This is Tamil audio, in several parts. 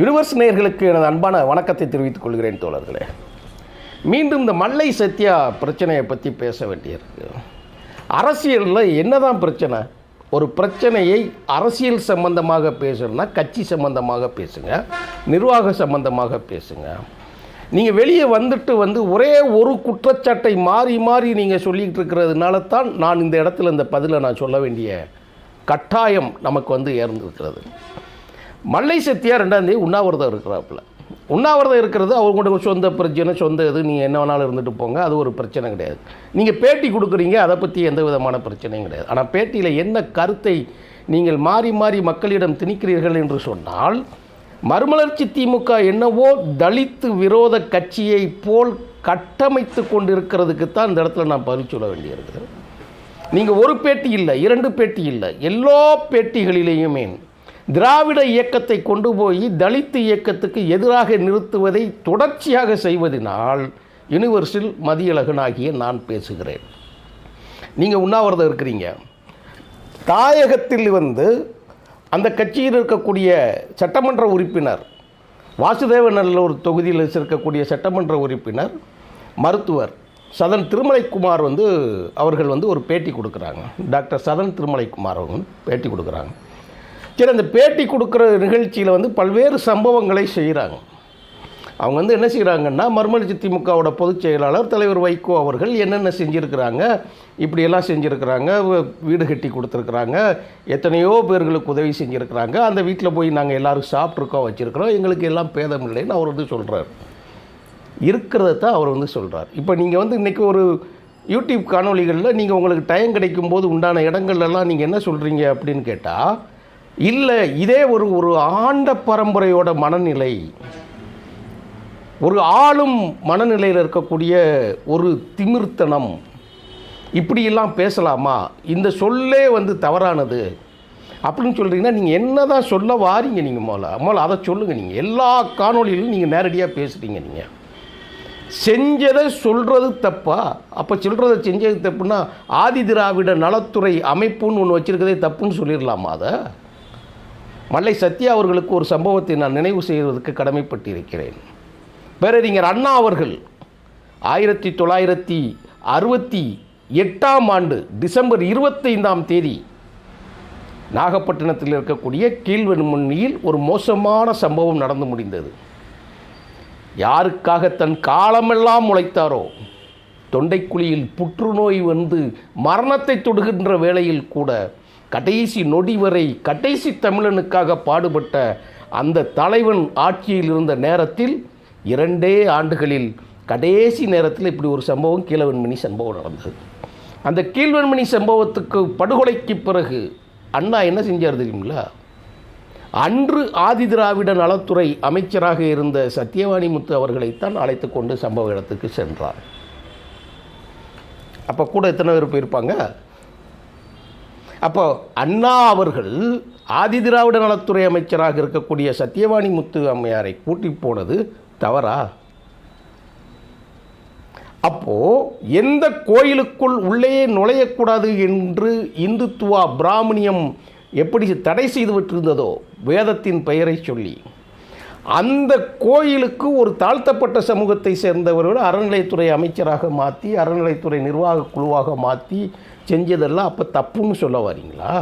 யுனிவர்ஸ் நேயர்களுக்கு எனது அன்பான வணக்கத்தை தெரிவித்துக் கொள்கிறேன் தோழர்களே. மீண்டும் இந்த மல்லை சத்யா பிரச்சனையை பற்றி பேச வேண்டியிருக்கு. அரசியலில் என்னதான் பிரச்சனை? ஒரு பிரச்சனையை அரசியல் சம்பந்தமாக பேசணும்னா கட்சி சம்பந்தமாக பேசுங்க நிர்வாக சம்பந்தமாக பேசுங்க. நீங்கள் வெளியே வந்துட்டு வந்து ஒரே ஒரு குற்றச்சாட்டை மாறி மாறி நீங்கள் சொல்லிக்கிட்டு இருக்கிறதுனால தான் நான் இந்த இடத்துல இந்த பதிலை நான் சொல்ல வேண்டிய கட்டாயம் நமக்கு வந்து ஏர்ந்திருக்கிறது மல்லை சத்தியா ரெண்டாம் தேதி உண்ணாவிரதம் இருக்கிறாப்புல. உண்ணாவிரதம் இருக்கிறது அவங்களுடைய சொந்த பிரச்சனை சொந்த இது நீங்கள் என்ன வேணாலும் இருந்துட்டு போங்க அது ஒரு பிரச்சனை கிடையாது. நீங்கள் பேட்டி கொடுக்குறீங்க அதை பற்றி எந்த விதமான பிரச்சனையும் கிடையாது. ஆனால் பேட்டியில் என்ன கருத்தை நீங்கள் மாறி மாறி மக்களிடம் திணிக்கிறீர்கள் என்று சொன்னால் மறுமலர்ச்சி திமுக என்னவோ தலித்து விரோத கட்சியை போல் கட்டமைத்து கொண்டிருக்கிறதுக்குத்தான் இந்த இடத்துல நான் பதில் சொல்ல வேண்டியிருக்குது. நீங்கள் ஒரு பேட்டி இல்லை இரண்டு பேட்டி இல்லை. எல்லா பேட்டிகளிலேயுமே திராவிட இயக்கத்தை கொண்டு போய் தலித் இயக்கத்துக்கு எதிராக நிறுத்துவதை தொடர்ச்சியாக செய்வதனால் யுனிவர்சில் மதியழகனாகிய நான் பேசுகிறேன். நீங்கள் உண்ணாவிரதம் இருக்கிறீங்க. தாயகத்தில் வந்து அந்த கட்சியில் இருக்கக்கூடிய சட்டமன்ற உறுப்பினர் வாசுதேவநல்லூர் தொகுதியில் இருக்கக்கூடிய சட்டமன்ற உறுப்பினர் மருத்துவர் சதன் திருமலைக்குமார் வந்து அவர்கள் வந்து ஒரு பேட்டி கொடுக்குறாங்க. டாக்டர் சதன் திருமலைக்குமார் அவங்க பேட்டி கொடுக்குறாங்க. சரி அந்த பேட்டி கொடுக்குற நிகழ்ச்சியில் வந்து பல்வேறு சம்பவங்களை செய்கிறாங்க அவங்க வந்து என்ன செய்கிறாங்கன்னா மறுமலர்ச்சி திமுகவோட பொதுச் செயலாளர் தலைவர் வைகோ அவர்கள் என்னென்ன செஞ்சுருக்கிறாங்க இப்படியெல்லாம் செஞ்சுருக்கிறாங்க வீடு கட்டி கொடுத்துருக்குறாங்க எத்தனையோ பேர்களுக்கு உதவி செஞ்சுருக்கிறாங்க அந்த வீட்டில் போய் நாங்கள் எல்லோரும் சாப்பிட்ருக்கோம் வச்சுருக்கிறோம் எங்களுக்கு எல்லாம் பேதம் இல்லைன்னு அவர் வந்து சொல்கிறார் இருக்கிறத தான் அவர் வந்து சொல்கிறார் இப்போ நீங்கள் வந்து இன்றைக்கி ஒரு யூடியூப் காணொளிகளில் நீங்கள் உங்களுக்கு டைம் கிடைக்கும் போது உண்டான இடங்கள்லாம் நீங்கள் என்ன சொல்கிறீங்க அப்படின்னு கேட்டால் இல்லை இதே ஒரு ஒரு ஆண்ட பரம்பரையோட மனநிலை ஒரு ஆளும் மனநிலையில் இருக்கக்கூடிய ஒரு திமிர்த்தனம் இப்படியெல்லாம் பேசலாமா? இந்த சொல்லே வந்து தவறானது. அப்படின்னு சொல்கிறீங்கன்னா நீங்கள் என்ன தான் சொல்ல வாரீங்க நீங்கள் மோல மோல அதை சொல்லுங்கள் நீங்கள் எல்லா காணொலியிலும் நீங்கள் நேரடியாக பேசுகிறீங்க நீங்கள் செஞ்சதை சொல்கிறது தப்பா? அப்போ சொல்கிறத செஞ்சது தப்புன்னா ஆதி திராவிட நலத்துறை அமைப்புன்னு ஒன்று வச்சுருக்கதே தப்புன்னு சொல்லிடலாமா அதை? மல்லை சத்யா அவர்களுக்கு ஒரு சம்பவத்தை நான் நினைவு செய்வதற்கு கடமைப்பட்டிருக்கிறேன். பேரறிஞர் அண்ணா அவர்கள் ஆயிரத்தி தொள்ளாயிரத்தி அறுபத்தி எட்டாம் ஆண்டு டிசம்பர் இருபத்தைந்தாம் தேதி நாகப்பட்டினத்தில் இருக்கக்கூடிய கீழ்வெண்மண்ணியில் ஒரு மோசமான சம்பவம் நடந்து முடிந்தது. யாருக்காக தன் காலமெல்லாம் உழைத்தாரோ தொண்டைக்குழியில் புற்றுநோய் வந்து மரணத்தை தொடுகின்ற வேளையில் கூட கடைசி நொடி வரை கடைசி தமிழனுக்காக பாடுபட்ட அந்த தலைவன் ஆட்சியில் இருந்த நேரத்தில் இரண்டே ஆண்டுகளில் கடைசி நேரத்தில் இப்படி ஒரு சம்பவம் கீழவன்மணி சம்பவம் நடந்தது. அந்த கீழ்வன்மணி சம்பவத்துக்கு படுகொலைக்கு பிறகு அண்ணா என்ன செஞ்சார் தெரியுங்களா அன்று ஆதி திராவிட நலத்துறை அமைச்சராக இருந்த சத்யவாணி முத்து அவர்களைத்தான் அழைத்து கொண்டு சம்பவ இடத்துக்கு சென்றார். அப்போ கூட எத்தனை பேர் போயிருப்பாங்க? அப்போ அண்ணா அவர்கள் ஆதி திராவிட நலத்துறை அமைச்சராக இருக்கக்கூடிய சத்யவாணி முத்து அம்மையாரை கூட்டி போனது தவறா? அப்போ எந்த கோயிலுக்குள் உள்ளே நுழையக்கூடாது என்று இந்துத்துவா பிராமணியம் எப்படி தடை செய்து விட்டிருந்ததோ வேதத்தின் பெயரை சொல்லி அந்த கோயிலுக்கு ஒரு தாழ்த்தப்பட்ட சமூகத்தை சேர்ந்தவர்கள் அறநிலைத்துறை அமைச்சராக மாற்றி அறநிலைத்துறை நிர்வாக குழுவாக மாற்றி செஞ்சதெல்லாம் அப்போ தப்புன்னு சொல்ல வரீங்களா?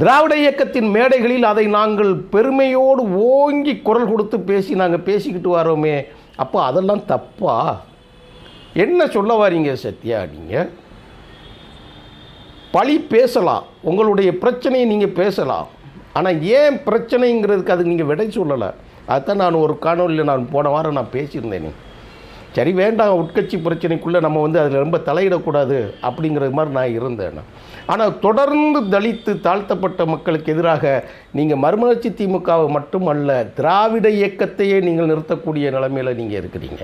திராவிட இயக்கத்தின் மேடைகளில் அதை நாங்கள் பெருமையோடு ஓங்கி குரல் கொடுத்து பேசி நாங்கள் பேசிக்கிட்டு வரோமே அப்போ அதெல்லாம் தப்பா? என்ன சொல்ல வாரீங்க சத்யா நீங்கள் பழி பேசலாம். உங்களுடைய பிரச்சனையை நீங்கள் பேசலாம். ஆனால் ஏன் பிரச்சனைங்கிறதுக்கு அதுக்கு நீங்கள் விடை சொல்லலை? அதுதான் நான் ஒரு காணொலியில் நான் போன வாரம் நான் பேசியிருந்தேனே. சரி வேண்டாம் உட்கட்சி பிரச்சனைக்குள்ளே நம்ம வந்து அதில் ரொம்ப தலையிடக்கூடாது அப்படிங்கிறது மாதிரி நான் இருந்தேன். ஆனால் தொடர்ந்து தலித்து தாழ்த்தப்பட்ட மக்களுக்கு எதிராக நீங்கள் மறுமலர்ச்சி திமுகவை மட்டுமல்ல திராவிட இயக்கத்தையே நீங்கள் நிறுத்தக்கூடிய நிலைமையில் நீங்கள் இருக்கிறீங்க.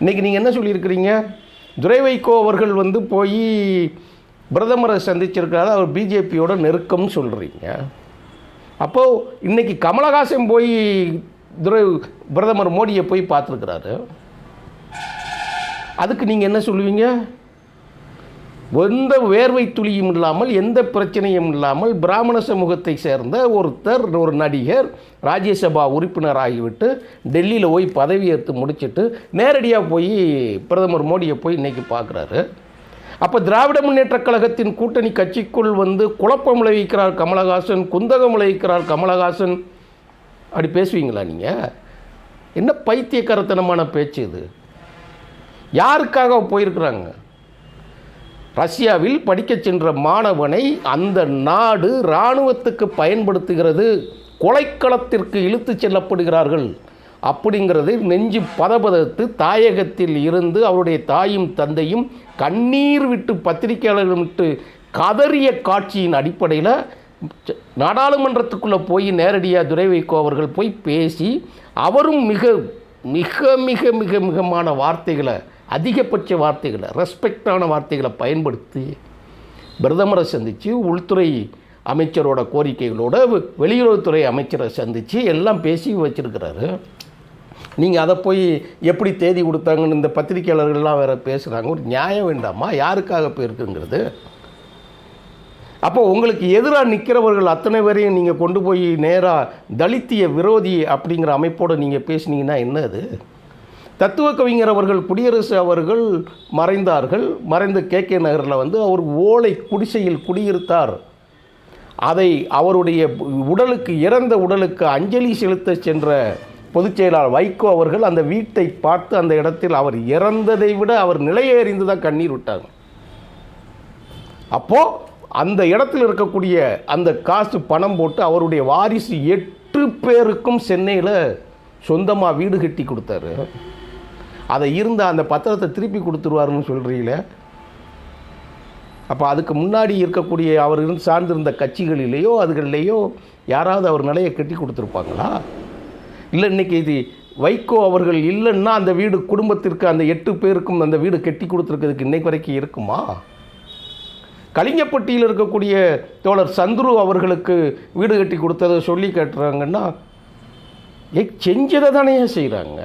இன்றைக்கி நீங்கள் என்ன சொல்லியிருக்கிறீங்க? துரைவைகோ அவர்கள் வந்து போய் பிரதமரை சந்திச்சிருக்காரு அவர் பிஜேபியோட நெருக்கம்னு சொல்கிறீங்க அப்போது இன்றைக்கி கமலஹாசன் போய் துரை பிரதமர் மோடியை போய் பார்த்துருக்குறாரு. அதுக்கு நீங்கள் என்ன சொல்லுவீங்க? எந்த வேர்வை துளியும் இல்லாமல் எந்த பிரச்சனையும் இல்லாமல் பிராமண சமூகத்தை சேர்ந்த ஒருத்தர் ஒரு நடிகர் ராஜ்யசபா உறுப்பினராகிவிட்டு டெல்லியில் போய் பதவியேற்று முடிச்சிட்டு நேரடியாக போய் பிரதமர் மோடியை போய் இன்றைக்கி பார்க்குறாரு அப்போ திராவிட முன்னேற்றக் கழகத்தின் கூட்டணி கட்சிக்குள் வந்து குழப்பம் விளைவிக்கிறார் கமலஹாசன் குந்தகம் விளைவிக்கிறார் கமலஹாசன். அப்படி பேசுவீங்களா நீங்கள் என்ன பைத்தியக்கரத்தனமான பேச்சு இது? யாருக்காக போயிருக்கிறாங்க? ரஷ்யாவில் படிக்கச் சென்ற மாணவனை அந்த நாடு இராணுவத்துக்கு பயன்படுத்துகிறது கொலைக்களத்திற்கு இழுத்துச் செல்லப்படுகிறார்கள். அப்படிங்கிறது நெஞ்சு பதபதத்து தாயகத்தில் இருந்து அவருடைய தாயும் தந்தையும் கண்ணீர் விட்டு பத்திரிகையாளர்கள் விட்டு கதறிய காட்சியின் அடிப்படையில் நாடாளுமன்றத்துக்குள்ளே போய் நேரடியாக துரை வைகோ அவர்கள் போய் பேசி அவரும் மிக மிக மிக மிக மிகமான வார்த்தைகளை அதிகபட்ச வார்த்தைகளை ரெஸ்பெக்டான வார்த்தைகளை பயன்படுத்தி பிரதமரை சந்தித்து உள்துறை அமைச்சரோட கோரிக்கைகளோட வெளியுறவுத்துறை அமைச்சரை சந்தித்து எல்லாம் பேசி வச்சிருக்கிறாரு. நீங்கள் அதை போய் எப்படி தேதி கொடுத்தாங்கன்னு இந்த பத்திரிக்கையாளர்கள்லாம் வேறு பேசுகிறாங்க ஒரு நியாயம் வேண்டாமா? யாருக்காக போயிருக்குங்கிறது. அப்போ உங்களுக்கு எதிராக நிற்கிறவர்கள் அத்தனை பேரையும் நீங்கள் கொண்டு போய் நேராக தலித்திய விரோதி அப்படிங்கிற அமைப்போடு நீங்கள் பேசுனீங்கன்னா என்ன அது? தத்துவ கவிஞர் அவர்கள் குடியரசு அவர்கள் மறைந்தார்கள். மறைந்த கே கே நகரில் வந்து அவர் ஓலை குடிசையில் குடியிருத்தார். அதை அவருடைய உடலுக்கு இறந்த உடலுக்கு அஞ்சலி செலுத்த சென்ற பொதுச் செயலாளர் வைகோ அவர்கள் அந்த வீட்டை பார்த்து அந்த இடத்தில் அவர் இறந்ததை விட அவர் நிலையை அறிந்து தான் கண்ணீர் விட்டாங்க. அப்போது அந்த இடத்தில் இருக்கக்கூடிய அந்த காசு பணம் போட்டு அவருடைய வாரிசு எட்டு பேருக்கும் சென்னையில் சொந்தமாக வீடு கட்டி கொடுத்தாரு. அதை இருந்த அந்த பத்திரத்தை திருப்பி கொடுத்துருவாருன்னு சொல்கிறீங்களே அப்போ அதுக்கு முன்னாடி இருக்கக்கூடிய அவர் இருந்து சார்ந்திருந்த கட்சிகளிலேயோ அதுகளிலேயோ யாராவது அவர் நிலையை கட்டி கொடுத்துருப்பாங்களா? இல்லை இன்னைக்கு இது வைகோ அவர்கள் இல்லைன்னா அந்த வீடு குடும்பத்திற்கு அந்த எட்டு பேருக்கும் அந்த வீடு கட்டி கொடுத்துருக்கிறதுக்கு இன்னைக்கு வரைக்கும் இருக்குமா? கலிங்கப்பட்டியில் இருக்கக்கூடிய தோழர் சந்துரு அவர்களுக்கு வீடு கட்டி கொடுத்ததை சொல்லி கேட்டுறாங்கன்னா ஏ செஞ்சதை தானே செய்கிறாங்க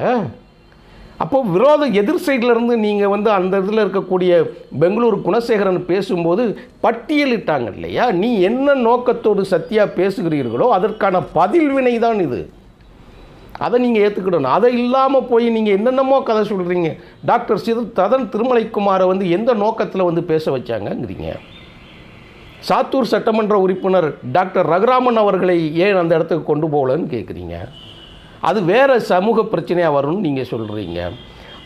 அப்போது விரோத எதிர் சைடில் இருந்து நீங்கள் வந்து அந்த இதில் இருக்கக்கூடிய பெங்களூர் குணசேகரன் பேசும்போது பட்டியலிட்டாங்க இல்லையா? நீ என்ன நோக்கத்தோடு சத்தியா பேசுகிறீர்களோ அதற்கான பதில் வினை தான் இது. அதை நீங்கள் ஏற்றுக்கிடணும் அதை இல்லாமல் போய் நீங்கள் என்னென்னமோ கதை சொல்கிறீங்க டாக்டர் சித ததன் திருமலைக்குமாரை வந்து எந்த நோக்கத்தில் வந்து பேச வச்சாங்கங்கிறீங்க? சாத்தூர் சட்டமன்ற உறுப்பினர் டாக்டர் ரகுராமன் அவர்களை ஏன் அந்த இடத்துக்கு கொண்டு போகலன்னு கேட்குறீங்க அது வேறு சமூக பிரச்சனையாக வரும்னு நீங்கள் சொல்கிறீங்க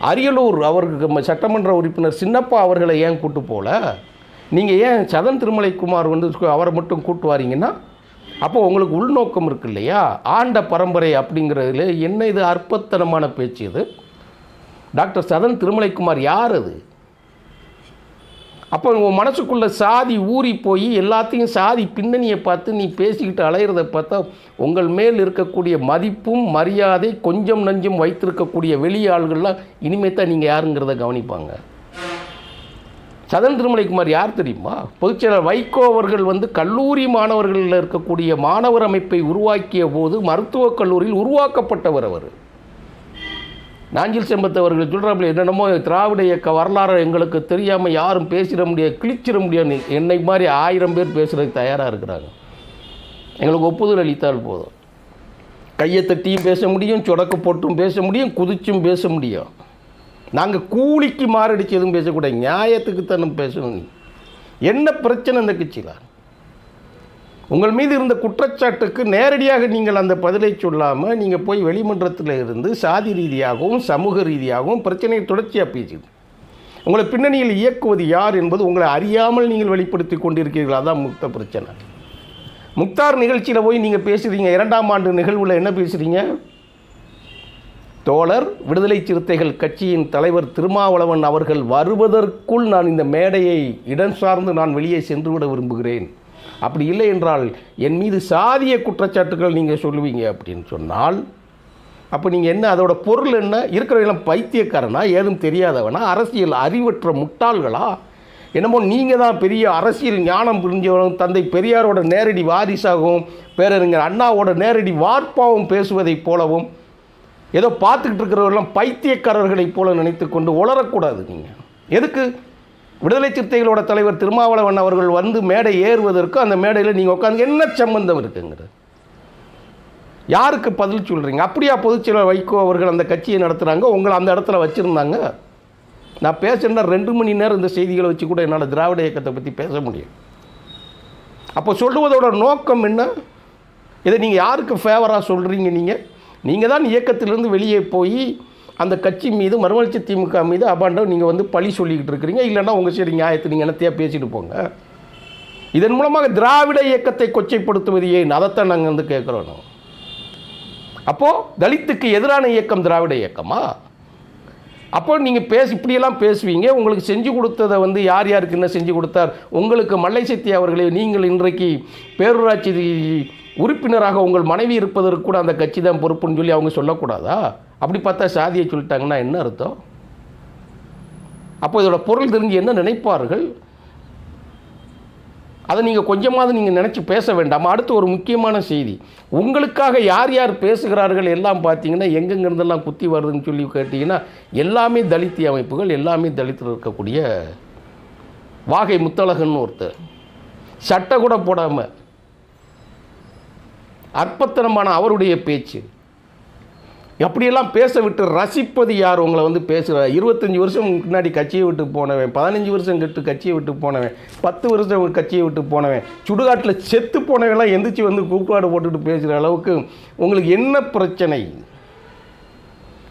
அரியலூர் அவருக்கு சட்டமன்ற உறுப்பினர் சின்னப்பா அவர்களை ஏன் கூட்டு போகல நீங்கள் ஏன் சதன் திருமலைக்குமார் வந்து அவரை மட்டும் கூட்டு வாரீங்கன்னா அப்போ உங்களுக்கு உள்நோக்கம் இருக்கு இல்லையா? ஆண்ட பரம்பரை அப்படிங்கிறதுல என்ன இது அற்பத்தனமான பேச்சு இது? டாக்டர் சதன் திருமலைக்குமார் யார் அது? அப்போ உன் மனசுக்குள்ளே சாதி ஊறி போய் எல்லாத்தையும் சாதி பின்னணியை பார்த்து நீ பேசிக்கிட்டு அலையிறத பார்த்தா உங்கள் மேல் இருக்கக்கூடிய மதிப்பும் மரியாதை கொஞ்சம் நஞ்சம் வைத்திருக்கக்கூடிய வெளியாள்கள்லாம் இனிமேல் தான் நீங்கள் யாருங்கிறத கவனிப்பாங்க. சதன் திருமலைக்குமார் யார் தெரியுமா? பொதுச்செயலர் வைகோ அவர்கள் வந்து கல்லூரி மாணவர்களில் இருக்கக்கூடிய மாணவர் அமைப்பை உருவாக்கிய போது மருத்துவக் கல்லூரியில் உருவாக்கப்பட்டவர் அவர். நாஞ்சில் செம்பத் அவர்கள் சொல்கிறாப்புல என்னென்னமோ திராவிட இயக்க வரலாறு எங்களுக்கு தெரியாமல் யாரும் பேசிட முடியாது கிழிச்சிட முடியாது என்னை மாதிரி ஆயிரம் பேர் பேசுகிறதுக்கு தயாராக இருக்கிறாங்க. எங்களுக்கு ஒப்புதல் அளித்தால் போதும். கையை தட்டியும் பேச முடியும் சொடக்கு போட்டும் பேச முடியும் குதிச்சும் பேச முடியும். நாங்கள் கூலிக்கு மாரடிச்சு எதுவும் பேசக்கூடாது நியாயத்துக்கு தானே பேசணும். நீ என்ன பிரச்சனை இந்த கட்சியில்? உங்கள் மீது இருந்த குற்றச்சாட்டுக்கு நேரடியாக நீங்கள் அந்த பதிலை சொல்லாமல் நீங்கள் போய் வெளிமன்றத்தில் இருந்து சாதி ரீதியாகவும் சமூக ரீதியாகவும் பிரச்சனையை தொடர்ச்சியாக பேசுது உங்களை பின்னணியில் இயக்குவது யார் என்பது உங்களை அறியாமல் நீங்கள் வெளிப்படுத்தி கொண்டிருக்கிறீர்கள். அதான் முக்த பிரச்சனை. முக்தார் நிகழ்ச்சியில் போய் நீங்கள் பேசுகிறீங்க இரண்டாம் ஆண்டு நிகழ்வில் என்ன பேசுகிறீங்க தோழர் விடுதலை சிறுத்தைகள் கட்சியின் தலைவர் திருமாவளவன் அவர்கள் வருவதற்குள் நான் இந்த மேடையை இடம் சார்ந்து நான் வெளியே சென்றுவிட விரும்புகிறேன். அப்படி இல்லை என்றால் என் மீது சாதிய குற்றச்சாட்டுகள் நீங்கள் சொல்லுவீங்க அப்படின்னு சொன்னால் அப்போ நீங்கள் என்ன அதோட பொருள் என்ன? இருக்கிறவங்களாம் பைத்தியக்காரனா? ஏதும் தெரியாதவனா? அரசியல் அறிவற்ற முட்டாள்களா? என்னமோ நீங்கள் தான் பெரிய அரசியல் ஞானம் புரிஞ்சவரும் தந்தை பெரியாரோட நேரடி வாரிசாகவும் பேரறிஞர் அண்ணாவோட நேரடி வார்ப்பாவும் பேசுவதைப் போலவும் ஏதோ பார்த்துக்கிட்டு இருக்கிறவரெல்லாம் பைத்தியக்காரர்களைப் போல நினைத்து கொண்டு உளரக்கூடாது நீங்கள் எதுக்கு? விடுதலை சிறுத்தைகளோட தலைவர் திருமாவளவன் அவர்கள் வந்து மேடை ஏறுவதற்கும் அந்த மேடையில் நீங்கள் உட்காந்து என்ன சம்பந்தம் இருக்குங்கிறது? யாருக்கு பதில் சொல்கிறீங்க அப்படியா பொதுச்செயலர் வைகோ அவர்கள் அந்த கட்சியை நடத்துகிறாங்க உங்களை அந்த இடத்துல வச்சுருந்தாங்க? நான் பேசுனா ரெண்டு மணி நேரம் இந்த செய்திகளை வச்சு கூட என்னால் திராவிட இயக்கத்தை பற்றி பேச முடியும். அப்போ சொல்லுவதோட நோக்கம் என்ன? இதை நீங்கள் யாருக்கு ஃபேவராக சொல்கிறீங்க நீங்கள் நீங்கள் தான் இயக்கத்திலிருந்து வெளியே போய் அந்த கட்சி மீது மறுமலர்ச்சி திமுக மீது அபாண்டம் நீங்கள் வந்து பழி சொல்லிக்கிட்டு இருக்கிறீங்க. இல்லைன்னா உங்கள் சரி நியாயத்தை நீங்கள் என்னத்தையாக பேசிட்டு போங்க. இதன் மூலமாக திராவிட இயக்கத்தை கொச்சைப்படுத்துவது ஏன்? அதைத்தான் நாங்கள் வந்து கேட்குறோம். அப்போது தலித்துக்கு எதிரான இயக்கம் திராவிட இயக்கமா? அப்போ நீங்கள் பேச இப்படியெல்லாம் பேசுவீங்க. உங்களுக்கு செஞ்சு கொடுத்ததை வந்து யார் யாருக்கு என்ன செஞ்சு கொடுத்தார்? உங்களுக்கு மல்லை சக்தி அவர்களே நீங்கள் இன்றைக்கு பேரூராட்சி உறுப்பினராக உங்கள் மனைவி இருப்பதற்கு கூட அந்த கட்சி தான் பொறுப்புன்னு சொல்லி அவங்க சொல்லக்கூடாதா? அப்படி பார்த்தா சாதியை சொல்லிட்டாங்கன்னா என்ன அர்த்தம்? அப்போ இதோட பொருள் தெரிஞ்சு என்ன நினைப்பார்கள்? அதை நீங்கள் கொஞ்சமாவது நீங்கள் நினச்சி பேச வேண்டாம். அடுத்து ஒரு முக்கியமான செய்தி. உங்களுக்காக யார் யார் பேசுகிறார்கள் எல்லாம் பார்த்தீங்கன்னா எங்கெங்கிருந்தெல்லாம் குத்தி வருதுன்னு சொல்லி கேட்டிங்கன்னா எல்லாமே தலித்திய அமைப்புகள் எல்லாமே தலித்தில் இருக்கக்கூடிய வாகை முத்தழகன் ஒருத்தர். சட்டை கூட போடாமல் அற்பத்தனமான அவருடைய பேச்சு. எப்படியெல்லாம் பேச விட்டு ரசிப்பது யார்? உங்களை வந்து பேசுகிற இருபத்தஞ்சி வருஷம் முன்னாடி கட்சியை விட்டு போனவன் பதினஞ்சு வருஷம் கிட்ட கட்சியை விட்டு போனவன் பத்து வருஷம் கட்சியை விட்டு போனவன் சுடுகாட்டில் செத்து போனவெல்லாம் எந்திரிச்சு வந்து கூப்பாடு போட்டுட்டு பேசுகிற அளவுக்கு உங்களுக்கு என்ன பிரச்சனை?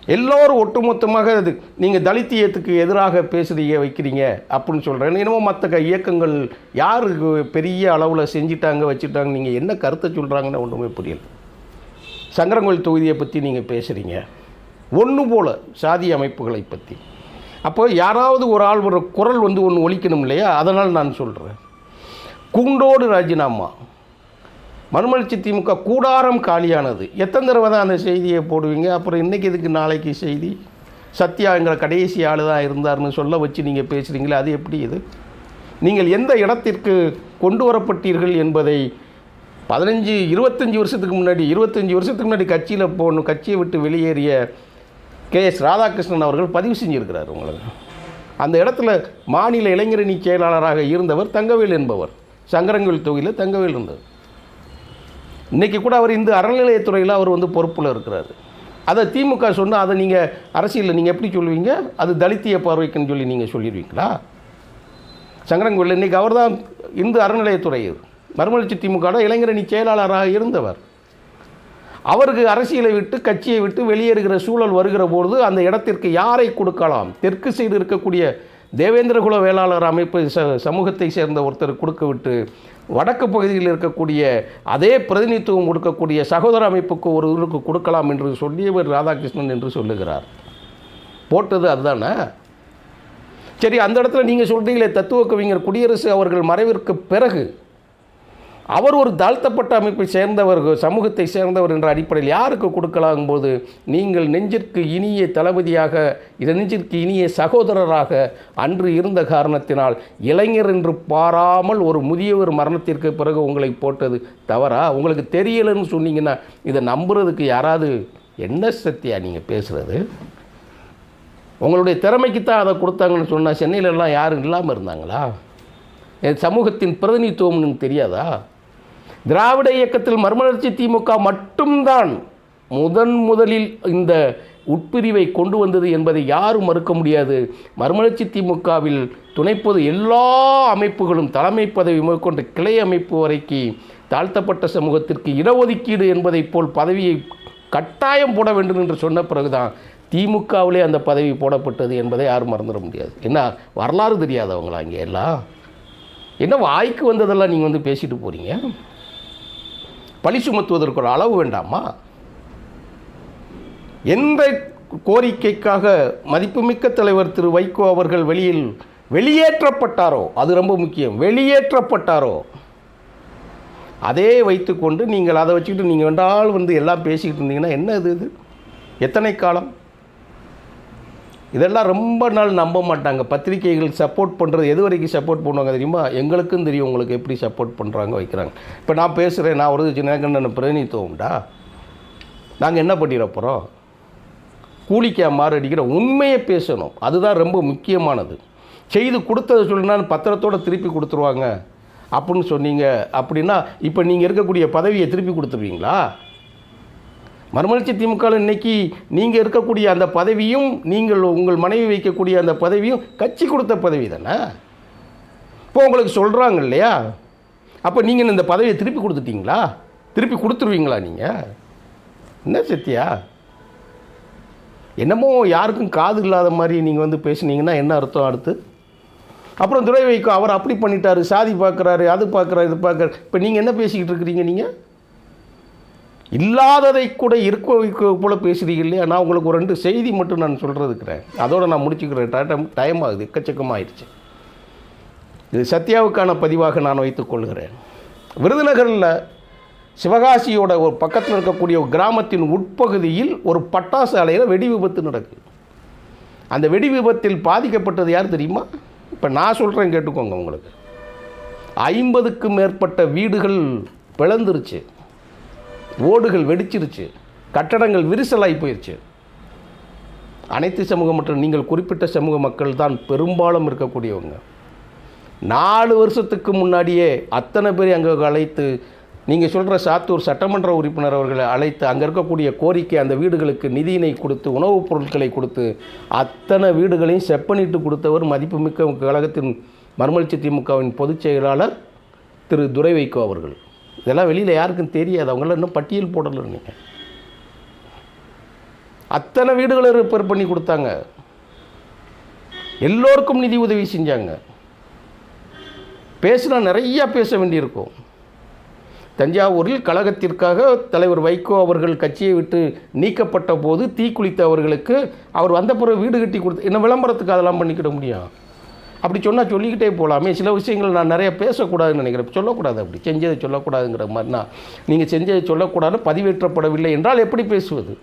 எல்லோரும் ஒட்டுமொத்தமாக அது நீங்கள் தலித்தியத்துக்கு எதிராக பேசுறீங்க வைக்கிறீங்க அப்படின்னு சொல்கிறேன் என்னமோ மற்ற க- இயக்கங்கள் யாருக்கு பெரிய அளவில் செஞ்சிட்டாங்க வச்சுட்டாங்க நீங்கள் என்ன கருத்தை சொல்கிறாங்கன்னு ஒன்றுமே புரியல. சங்கரங்கோயில் தொகுதியை பற்றி நீங்கள் பேசுகிறீங்க ஒன்று போல சாதி அமைப்புகளை பற்றி அப்போ யாராவது ஒரு ஆள் ஒரு குரல் வந்து ஒன்று ஒழிக்கணும் இல்லையா? அதனால் நான் சொல்கிறேன் குண்டோடு ராஜினாமா. மறுமலர்ச்சி திமுக கூடாரம் காலியானது. எத்தனை தடவை தான் அந்த செய்தியை போடுவீங்க? அப்புறம் இன்றைக்கி இதுக்கு நாளைக்கு செய்தி? சத்யாங்கிற கடைசி ஆள் தான் இருந்தார்னு சொல்ல வச்சு நீங்கள் பேசுகிறீங்களே அது எப்படி இது? நீங்கள் எந்த இடத்திற்கு கொண்டு வரப்பட்டீர்கள் என்பதை பதினஞ்சு இருபத்தஞ்சி வருஷத்துக்கு முன்னாடி இருபத்தஞ்சி வருஷத்துக்கு முன்னாடி கட்சியில் போகணும் கட்சியை விட்டு வெளியேறிய கே எஸ் ராதாகிருஷ்ணன் அவர்கள் பதிவு செஞ்சுருக்கிறார் உங்களுக்கு. அந்த இடத்துல மாநில இளைஞரணி செயலாளராக இருந்தவர் தங்கவேல் என்பவர். சங்கரங்கோயில் தொகுதியில் தங்கவேல் இருந்தவர் இன்றைக்கி கூட அவர் இந்த அறநிலையத்துறையில் அவர் வந்து பொறுப்பில் இருக்கிறார். அதை திமுக சொன்னால் அதை நீங்கள் அரசியலில் நீங்கள் எப்படி சொல்லுவீங்க அது தலித்திய பார்வைக்குன்னு சொல்லி நீங்கள் சொல்லிடுவீங்களா? சங்கரங்கோவில் இன்றைக்கி அவர் தான் இந்து அறநிலையத்துறை மறுமலர்ச்சி திமுக இளைஞரணி செயலாளராக இருந்தவர். அவருக்கு அரசியலை விட்டு கட்சியை விட்டு வெளியேறுகிற சூழல் வருகிற பொழுது அந்த இடத்திற்கு யாரை கொடுக்கலாம்? தெற்கு சைடு இருக்கக்கூடிய தேவேந்திரகுல வேளாளர் அமைப்பு ச சமூகத்தை சேர்ந்த ஒருத்தர் கொடுக்க விட்டு வடக்கு பகுதியில் இருக்கக்கூடிய அதே பிரதிநிதித்துவம் கொடுக்கக்கூடிய சகோதர அமைப்புக்கு ஒருவருக்கு கொடுக்கலாம் என்று சொல்லியவர் ராதாகிருஷ்ணன் என்று சொல்லுகிறார். போட்டது அதுதானே? சரி அந்த இடத்துல நீங்கள் சொல்கிறீங்களே தத்துவ கவிஞர் குடியரசு அவர்கள் மறைவிற்கு பிறகு அவர் ஒரு தாழ்த்தப்பட்ட அமைப்பை சேர்ந்தவர் சமூகத்தை சேர்ந்தவர் என்ற அடிப்படையில் யாருக்கு கொடுக்கலாம் போது நீங்கள் நெஞ்சிற்கு இனிய தளபதியாக இதை நெஞ்சிற்கு இனிய சகோதரராக அன்று இருந்த காரணத்தினால் இளைஞர் என்று பாராமல் ஒரு முதியவர் மரணத்திற்கு பிறகு உங்களை போட்டது தவறா? உங்களுக்கு தெரியலைன்னு சொன்னீங்கன்னா இதை நம்புறதுக்கு யாராவது என்ன சத்தியா நீங்கள் பேசுகிறது உங்களுடைய திறமைக்கு தான் அதை கொடுத்தாங்கன்னு சொன்னால் சென்னையிலலாம் யாரும் இல்லாமல் இருந்தாங்களா? என் சமூகத்தின் பிரதிநிதித்துவம்னு தெரியாதா? திராவிட இயக்கத்தில் மறுமலர்ச்சி திமுக மட்டும்தான் முதன் முதலில் இந்த உட்பிரிவை கொண்டு வந்தது என்பதை யாரும் மறுக்க முடியாது. மறுமலர்ச்சி திமுகவில் துணைப்பது எல்லா அமைப்புகளும் தலைமை பதவி முதற்கொண்ட கிளை அமைப்பு வரைக்கு தாழ்த்தப்பட்ட சமூகத்திற்கு இடஒதுக்கீடு என்பதைப் போல் பதவியை கட்டாயம் போட வேண்டும் என்று சொன்ன பிறகுதான் திமுகவிலே அந்த பதவி போடப்பட்டது என்பதை யாரும் மறந்துட முடியாது. என்ன வரலாறு தெரியாதவங்களா இங்கே எல்லாம்? என்ன வாய்க்கு வந்ததெல்லாம் நீங்கள் வந்து பேசிட்டு போகிறீங்க பழி சுமத்துவதற்கு ஒரு அளவு வேண்டாமா? எந்த கோரிக்கைக்காக மதிப்புமிக்க தலைவர் திரு வைகோ அவர்கள் வெளியில் வெளியேற்றப்பட்டாரோ? அது ரொம்ப முக்கியம். வெளியேற்றப்பட்டாரோ? அதே வைத்துக்கொண்டு நீங்கள் அதை வச்சுக்கிட்டு நீங்கள் வேண்டால் வந்து எல்லாம் பேசிக்கிட்டு இருந்தீங்கன்னா என்ன இது இது? எத்தனை காலம்? இதெல்லாம் ரொம்ப நாள் நம்ப மாட்டாங்க. பத்திரிகைகள் சப்போர்ட் பண்ணுறது எது வரைக்கும் சப்போர்ட் பண்ணுவாங்க தெரியுமா? எங்களுக்கும் தெரியும் உங்களுக்கு எப்படி சப்போர்ட் பண்ணுறாங்க வைக்கிறாங்க. இப்போ நான் பேசுகிறேன் நான் ஒரு சின்ன பிரதிநிதித்துவம்டா. நாங்கள் என்ன பண்ணிட போகிறோம் கூலிக்கா மாறடிக்கிற உண்மையை பேசணும். அதுதான் ரொம்ப முக்கியமானது. செய்து கொடுத்ததை சொல்லினா பத்திரத்தோடு திருப்பி கொடுத்துருவாங்க. அப்படின்னு சொன்னீங்க அப்படின்னா இப்போ நீங்கள் இருக்கக்கூடிய பதவியை திருப்பி கொடுத்துருவீங்களா? மறுமலர்ச்சி திமுகவில் இன்னைக்கு நீங்கள் இருக்கக்கூடிய அந்த பதவியும் நீங்கள் உங்கள் மனைவி வைக்கக்கூடிய அந்த பதவியும் கட்சி கொடுத்த பதவி தானே? இப்போ உங்களுக்கு சொல்கிறாங்க இல்லையா? அப்போ நீங்கள் இந்த பதவியை திருப்பி கொடுத்துட்டீங்களா? திருப்பி கொடுத்துருவீங்களா நீங்கள் என்ன சத்தியா என்னமோ யாருக்கும் காது இல்லாத மாதிரி நீங்கள் வந்து பேசுனீங்கன்னா என்ன அர்த்தம் அடுத்து? அப்புறம் துறை வைக்கும் அவர் அப்படி பண்ணிட்டாரு சாதி பார்க்குறாரு அது பார்க்குறாரு இது பார்க்குறாரு இப்போ நீங்கள் என்ன பேசிக்கிட்டு இருக்கிறீங்க நீங்கள் இல்லாததை கூட இருக்க போல பேசுகிறீங்க இல்லையா? நான் உங்களுக்கு ஒரு ரெண்டு செய்தி மட்டும் நான் சொல்கிறதுக்கிறேன் அதோடு நான் முடிச்சுக்கிறேன். டைம் டைம் ஆகுது. எக்கச்சக்கமாகிடுச்சு இது சத்யாவுக்கான பதிவாக நான் வைத்துக்கொள்கிறேன் விருதுநகரில் சிவகாசியோட ஒரு பக்கத்தில் இருக்கக்கூடிய ஒரு கிராமத்தின் உட்பகுதியில் ஒரு பட்டாசு ஆலையில் வெடி விபத்து நடக்குது. அந்த வெடி விபத்தில் பாதிக்கப்பட்டது யார் தெரியுமா? இப்போ நான் சொல்கிறேன் கேட்டுக்கோங்க உங்களுக்கு. ஐம்பதுக்கும் மேற்பட்ட வீடுகள் பிளந்துருச்சு. ஓடுகள் வெடிச்சிருச்சு கட்டடங்கள் விரிசலாகி போயிடுச்சு அனைத்து சமூகம் மற்றும் நீங்கள் குறிப்பிட்ட சமூக மக்கள் தான் பெரும்பாலும் இருக்கக்கூடியவங்க. நாலு வருஷத்துக்கு முன்னாடியே அத்தனை பேர் அங்கே அழைத்து நீங்கள் சொல்கிற சாத்தூர் சட்டமன்ற உறுப்பினர் அவர்களை அழைத்து அங்கே இருக்கக்கூடிய கோரிக்கை அந்த வீடுகளுக்கு நிதியினை கொடுத்து உணவுப் பொருட்களை கொடுத்து அத்தனை வீடுகளையும் செப்பனிட்டு கொடுத்தவர் மதிப்புமிக்க கழகத்தின் மறுமலர்ச்சி திமுகவின் பொதுச் செயலாளர் திரு துரை வைகோ அவர்கள். இதெல்லாம் வெளியில் யாருக்கும் தெரியாது. அவங்களாம் இன்னும் பட்டியல் போடலை நீங்கள் அத்தனை வீடுகளை ரிப்பேர் பண்ணி கொடுத்தாங்க. எல்லோருக்கும் நிதி உதவி செஞ்சாங்க. பேசினா நிறையா பேச வேண்டியிருக்கும். தஞ்சாவூரில் கழகத்திற்காக தலைவர் வைகோ அவர்கள் கட்சியை விட்டு நீக்கப்பட்ட போது தீக்குளித்த அவர்களுக்கு அவர் வந்த பிறகு வீடு கட்டி கொடுத்து என்ன விளம்பரத்துக்கு அதெல்லாம் பண்ணிக்கிட முடியும்? அப்படி சொன்னால் சொல்லிக்கிட்டே போகலாமே சில விஷயங்கள் நான் நிறைய பேசக்கூடாதுன்னு நினைக்கிறேன். சொல்லக்கூடாது அப்படி. செஞ்சதை சொல்லக்கூடாதுங்கிற மாதிரினா நீங்கள் செஞ்சதை சொல்லக்கூடாதுன்னு பதிவேற்றப்படவில்லை என்றால் எப்படி பேசுவது?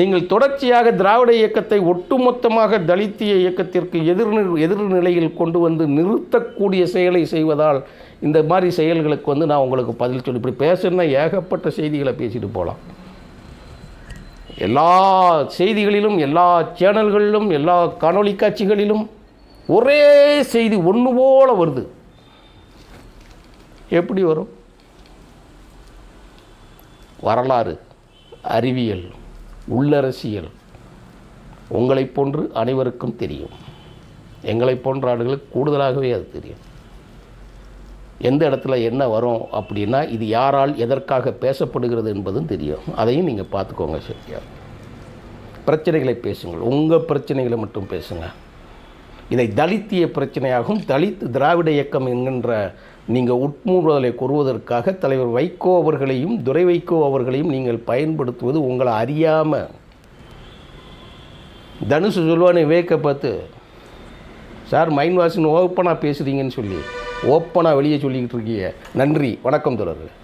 நீங்கள் தொடர்ச்சியாக திராவிட இயக்கத்தை ஒட்டுமொத்தமாக தலித்திய இயக்கத்திற்கு எதிர் எதிர்நிலையில் கொண்டு வந்து நிறுத்தக்கூடிய செயலை செய்வதால் இந்த மாதிரி செயல்களுக்கு வந்து நான் உங்களுக்கு பதில் சொல்லி இப்படி பேசுனா ஏகப்பட்ட செய்திகளை பேசிட்டு போகலாம். எல்லா செய்திகளிலும் எல்லா சேனல்களிலும் எல்லா காணொளி காட்சிகளிலும் ஒரே செய்தி ஒன்று போல வருது. எப்படி வரும்? வரலாறு அறிவியல் உள்ளரசியல் உங்களைப் போன்று அனைவருக்கும் தெரியும். எங்களைப் போன்ற ஆடுகளுக்கு கூடுதலாகவே அது தெரியும். எந்த இடத்துல என்ன வரும் அப்படின்னா இது யாரால் எதற்காக பேசப்படுகிறது என்பதும் தெரியும். அதையும் நீங்கள் பார்த்துக்கோங்க சத்யா பிரச்சனைகளை பேசுங்கள். உங்கள் பிரச்சனைகளை மட்டும் பேசுங்க. இதை தலித்திய பிரச்சனையாகவும் தலித் திராவிட இயக்கம் என்கின்ற நீங்கள் உட்மூடுதலை கூறுவதற்காக தலைவர் வைகோ அவர்களையும் துரை வைகோ அவர்களையும் நீங்கள் பயன்படுத்துவது உங்களை அறியாமல் தனுஷு சொல்லுவானே விவேக்கை பார்த்து சார் மைண்ட் வாஷின் ஓப்பனாக பேசுகிறீங்கன்னு சொல்லி. ஓப்பனாக வெளியே சொல்லிக்கிட்டு இருக்கீங்க. நன்றி. வணக்கம் தொடர்கள்